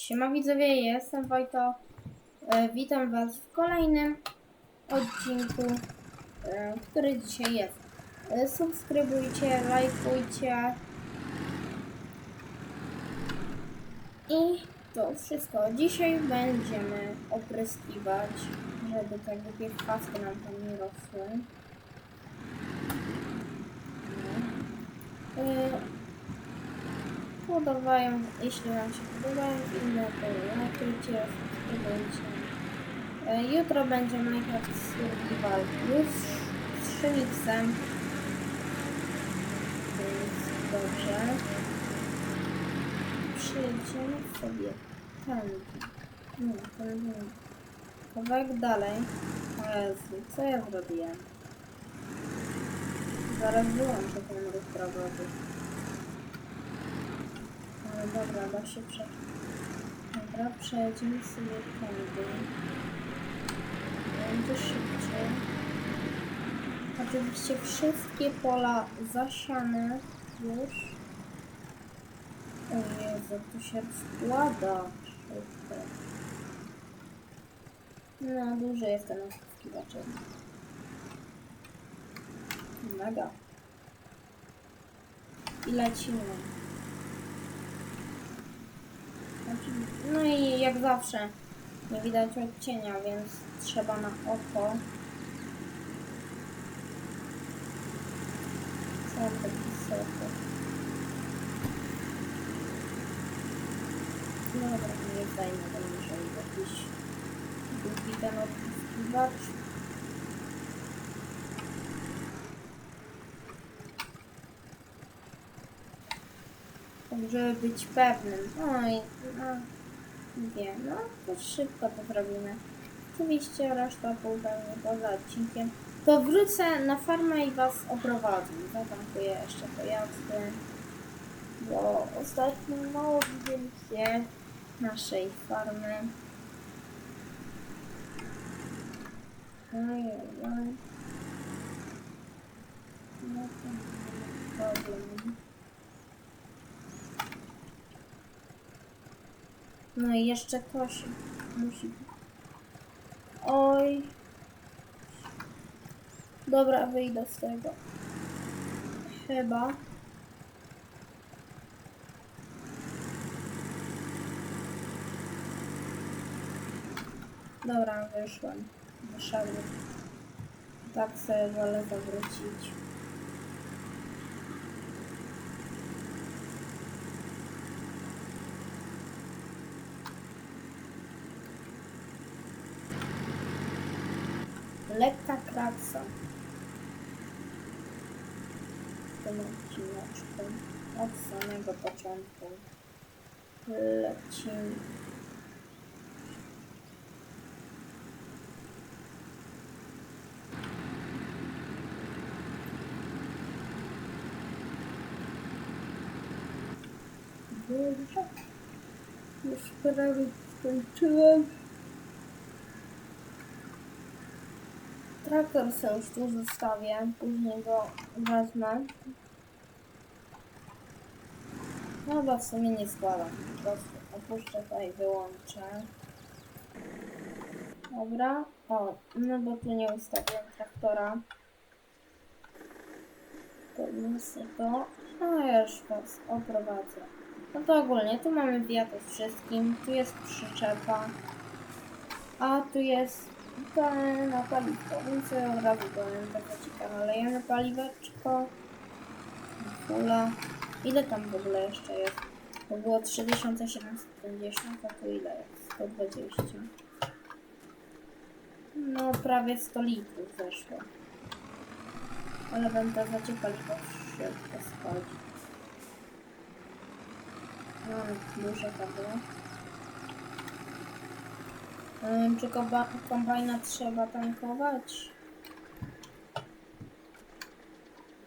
Siema widzowie, jestem Wojto. E, witam was w kolejnym odcinku, e, który dzisiaj jest. E, subskrybujcie, lajkujcie. I to wszystko. Dzisiaj będziemy opryskiwać, żeby te głupie chwasty nam tam nie rosły. No. E, podobają, jeśli Wam się podobają filmy, to lajkujcie, subskrybujcie. E, Jutro będzie Minecraft Survival Plus z Szymiksem. Więc dobrze. Przejdziemy sobie tędy. Nie, tędy nie. Kawałek dalej. O Jezu, co ja zrobiłem? Zaraz wyłączę ten ruch drogowy. Ale dobra, da się prze... Dobra, przejedziemy sobie tędy. Będzie szybciej. Oczywiście wszystkie pola zasiane już. O Jezu, tu się szybko. No, duży jest ten oszukiwacz. Mega. I lecimy. Oczywiście- No i jak zawsze nie widać odcienia, więc trzeba na oko. Co taki soko? Dobra, nie zajmę, muszę jakiś długi ten odpiskiwacz. Tak, żeby być pewnym. Oj, no, wiem, no to szybko to zrobimy. Oczywiście reszta półpełnie poza odcinkiem. To wrócę na farmę i was oprowadzę. Zatankuję jeszcze pojazdy. Bo ostatnio mało widzieliście naszej farmy. Oj, oj, oj. No to problem. No i jeszcze kosi. Musi. Oj. Dobra, wyjdę z tego. Chyba. Dobra, wyszłem. Wyszedłem. Tak sobie wolę zawrócić. Lekka kraksa w tym odcineczku od samego początku lecimy. Dobrze. Już prawie skończyłem. Traktor sobie już tu zostawię, później go wezmę. No Chyba w sumie nie składam, po prostu opuszczę to i wyłączę. Dobra, o, no bo tu nie ustawiłem traktora. Podniosę to, a już was oprowadzę. No to ogólnie, tu mamy wiatr wszystkim, tu jest przyczepa, a tu jest to na paliwko, więc ja od razu powiem taka ciekawa. Nalejemy paliweczko. Fula. Ile tam w ogóle jeszcze jest? To było 3750, a tu ile jest? 120. No prawie 100 litrów zeszło. Ale będę zacie paliwo szybko schodzi. No, duże padło. Czy komba- kombajna trzeba tankować?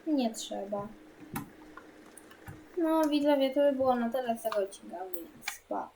Nie trzeba. No widzowie, to by było na tyle tego odcinka, więc pa.